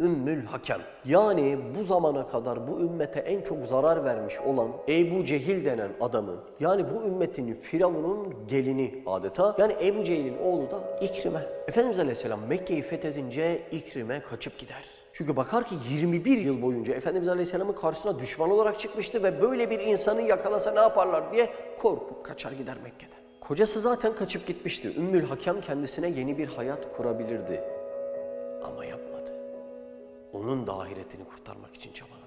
Ümmül Hakem. Yani bu zamana kadar bu ümmete en çok zarar vermiş olan Ebu Cehil denen adamın yani bu ümmetin Firavun'un gelini adeta. Yani Ebu Cehil'in oğlu da İkrime. Efendimiz Aleyhisselam Mekke'yi fethedince İkrime kaçıp gider. Çünkü bakar ki 21 yıl boyunca Efendimiz Aleyhisselam'ın karşısına düşman olarak çıkmıştı ve böyle bir insanı yakalasa ne yaparlar diye korkup kaçar gider Mekke'den. Kocası zaten kaçıp gitmişti. Ümmül Hakem kendisine yeni bir hayat kurabilirdi. Onun da ahiretini kurtarmak için çabaladı.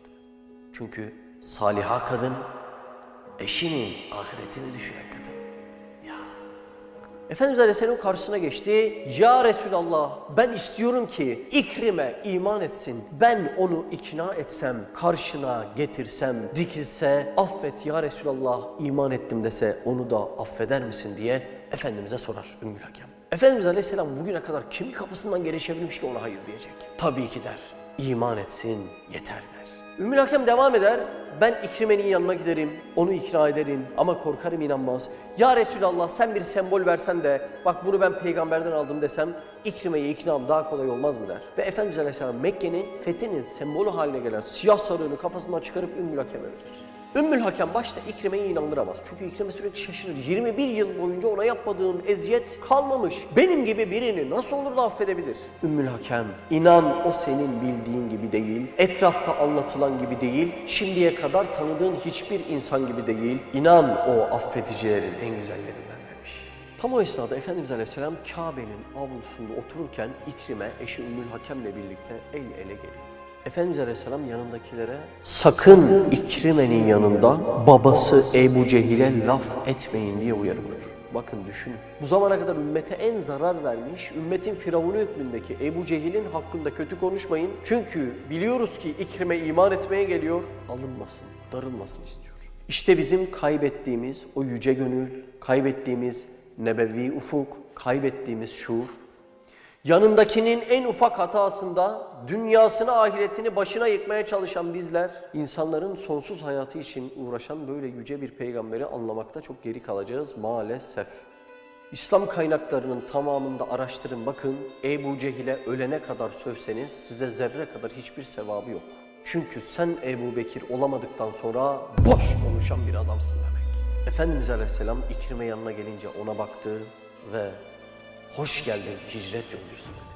Çünkü saliha kadın eşinin ahiretini düşünen kadın. Ya. Efendimiz Aleyhisselam karşısına geçti. Ya Resulallah ben istiyorum ki İkrime iman etsin. Ben onu ikna etsem, karşına getirsem, dikilse affet ya Resulallah iman ettim dese onu da affeder misin diye Efendimiz'e sorar Ümmül Hakem. Efendimiz Aleyhisselam bugüne kadar kimi kapısından geri çevirmiş ki ona hayır diyecek. Tabii ki der. İman etsin yeter der. Ümmül Hakem devam eder. Ben İkrime'nin yanına giderim, onu ikna ederim ama korkarım inanmaz. Ya Resulallah sen bir sembol versen de bak bunu ben peygamberden aldım desem İkrime'yi iknam daha kolay olmaz mı der. Ve Efendimiz Aleyhisselam Mekke'nin fethinin sembolü haline gelen siyah sarığını kafasından çıkarıp Ümmül Hakem'e verir. Ümmül Hakem başta İkrime'yi inandıramaz. Çünkü İkrime sürekli şaşırır. 21 yıl boyunca ona yapmadığın eziyet kalmamış. Benim gibi birini nasıl olur da affedebilir? Ümmül Hakem, inan o senin bildiğin gibi değil, etrafta anlatılan gibi değil, şimdiye kadar tanıdığın hiçbir insan gibi değil. İnan o affedicilerin en güzellerinden demiş. Tam o esnada Efendimiz Aleyhisselam Kabe'nin avlusunda otururken İkrime eşi Ümmül Hakem'le birlikte el ele geliyor. Efendimiz Aleyhisselam yanındakilere sakın İkrime'nin yanında babası Ebu Cehil'e laf etmeyin diye uyarıyor. Bakın düşünün. Bu zamana kadar ümmete en zarar vermiş, ümmetin firavunu hükmündeki Ebu Cehil'in hakkında kötü konuşmayın. Çünkü biliyoruz ki İkrime iman etmeye geliyor, alınmasın, darılmasın istiyor. İşte bizim kaybettiğimiz o yüce gönül, kaybettiğimiz nebevi ufuk, kaybettiğimiz şuur, Yanındakinin en ufak hatasında dünyasını ahiretini başına yıkmaya çalışan bizler insanların sonsuz hayatı için uğraşan böyle yüce bir peygamberi anlamakta çok geri kalacağız maalesef. İslam kaynaklarının tamamında araştırın bakın Ebu Cehil'e ölene kadar sövseniz size zerre kadar hiçbir sevabı yok. Çünkü sen Ebu Bekir olamadıktan sonra boş konuşan bir adamsın demek. Efendimiz Aleyhisselam İkrime yanına gelince ona baktı ve Hoş geldin hicret yolcusu dedi.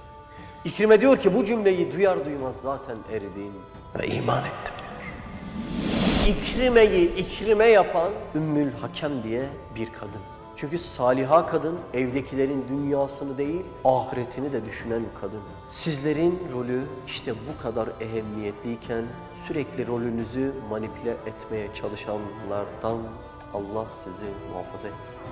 İkrime diyor ki bu cümleyi duyar duymaz zaten eridim ve iman ettim diyor. İkrime'yi ikrime yapan Ümmül Hakem diye bir kadın. Çünkü saliha kadın evdekilerin dünyasını değil ahiretini de düşünen kadın. Sizlerin rolü işte bu kadar ehemmiyetliyken sürekli rolünüzü manipüle etmeye çalışanlardan Allah sizi muhafaza etsin.